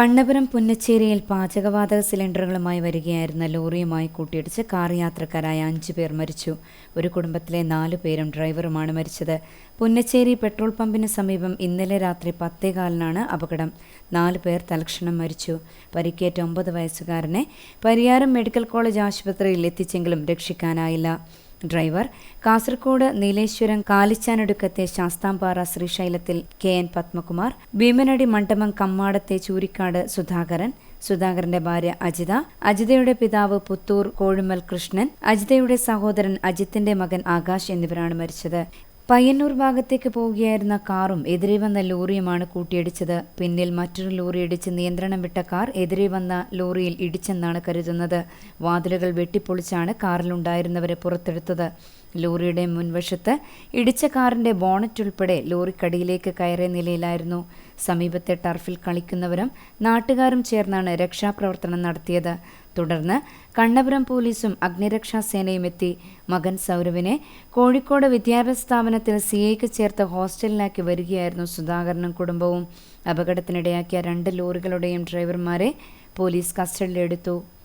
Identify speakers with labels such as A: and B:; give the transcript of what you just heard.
A: കണ്ണപുരം പുന്നച്ചേരിയിൽ പാചകവാതക സിലിണ്ടറുകളുമായി വരികയായിരുന്ന ലോറിയുമായി കൂട്ടിയിടിച്ച് കാർ യാത്രക്കാരായ അഞ്ചു പേർ മരിച്ചു. ഒരു കുടുംബത്തിലെ നാലു പേരും ഡ്രൈവറുമാണ് മരിച്ചത്. പുന്നച്ചേരി പെട്രോൾ പമ്പിന് സമീപം ഇന്നലെ രാത്രി പത്തേകാലിനാണ് അപകടം. നാല് പേർ തൽക്ഷണം മരിച്ചു. പരിക്കേറ്റ ഒമ്പത് വയസ്സുകാരനെ പരിയാരം മെഡിക്കൽ കോളേജ് ആശുപത്രിയിൽ എത്തിച്ചെങ്കിലും രക്ഷിക്കാനായില്ല. ഡ്രൈവർ. കാസർകോട് നീലേശ്വരം കാലിച്ചാനടുക്കത്തെ ശാസ്താംപാറ ശ്രീശൈലത്തിൽ കെ എൻ പത്മകുമാർ ഭീമനടി മണ്ഡപം കമ്മാടത്തെ ചൂരിക്കാട് സുധാകരൻ സുധാകരന്റെ ഭാര്യ അജിത അജിതയുടെ പിതാവ് പുത്തൂർ കോഴുമൽ കൃഷ്ണൻ അജിതയുടെ സഹോദരൻ അജിത്തിന്റെ മകൻ ആകാശ് എന്നിവരാണ് മരിച്ചത്. പയ്യന്നൂർ ഭാഗത്തേക്ക് പോവുകയായിരുന്ന കാറും എതിരെ വന്ന ലോറിയുമാണ് കൂട്ടിയിടിച്ചത്. പിന്നിൽ മറ്റൊരു ലോറി ഇടിച്ച് നിയന്ത്രണം വിട്ട കാർ എതിരെ വന്ന ലോറിയിൽ ഇടിച്ചെന്നാണ് കരുതുന്നത്. വാതിലുകൾ വെട്ടിപ്പൊളിച്ചാണ് കാറിലുണ്ടായിരുന്നവരെ പുറത്തെടുത്തത്. ലോറിയുടെ മുൻവശത്ത് ഇടിച്ച കാറിന്റെ ബോണറ്റ് ഉൾപ്പെടെ ലോറിക്കടിയിലേക്ക് കയറിയ നിലയിലായിരുന്നു. സമീപത്തെ ടർഫിൽ കളിക്കുന്നവരും നാട്ടുകാരും ചേർന്നാണ് രക്ഷാപ്രവർത്തനം നടത്തിയത്. തുടർന്ന് കണ്ണപുരം പോലീസും അഗ്നിരക്ഷാസേനയും എത്തി. മകൻ സൗരവിനെ കോഴിക്കോട് വിദ്യാഭ്യാസ സ്ഥാപനത്തിൽ സി എക്ക് ചേർത്ത് ഹോസ്റ്റലിലാക്കി വരികയായിരുന്നു സുധാകരനും കുടുംബവും. അപകടത്തിനിടയാക്കിയ രണ്ട് ലോറികളുടെയും ഡ്രൈവർമാരെ പോലീസ് കസ്റ്റഡിയിലെടുത്തു.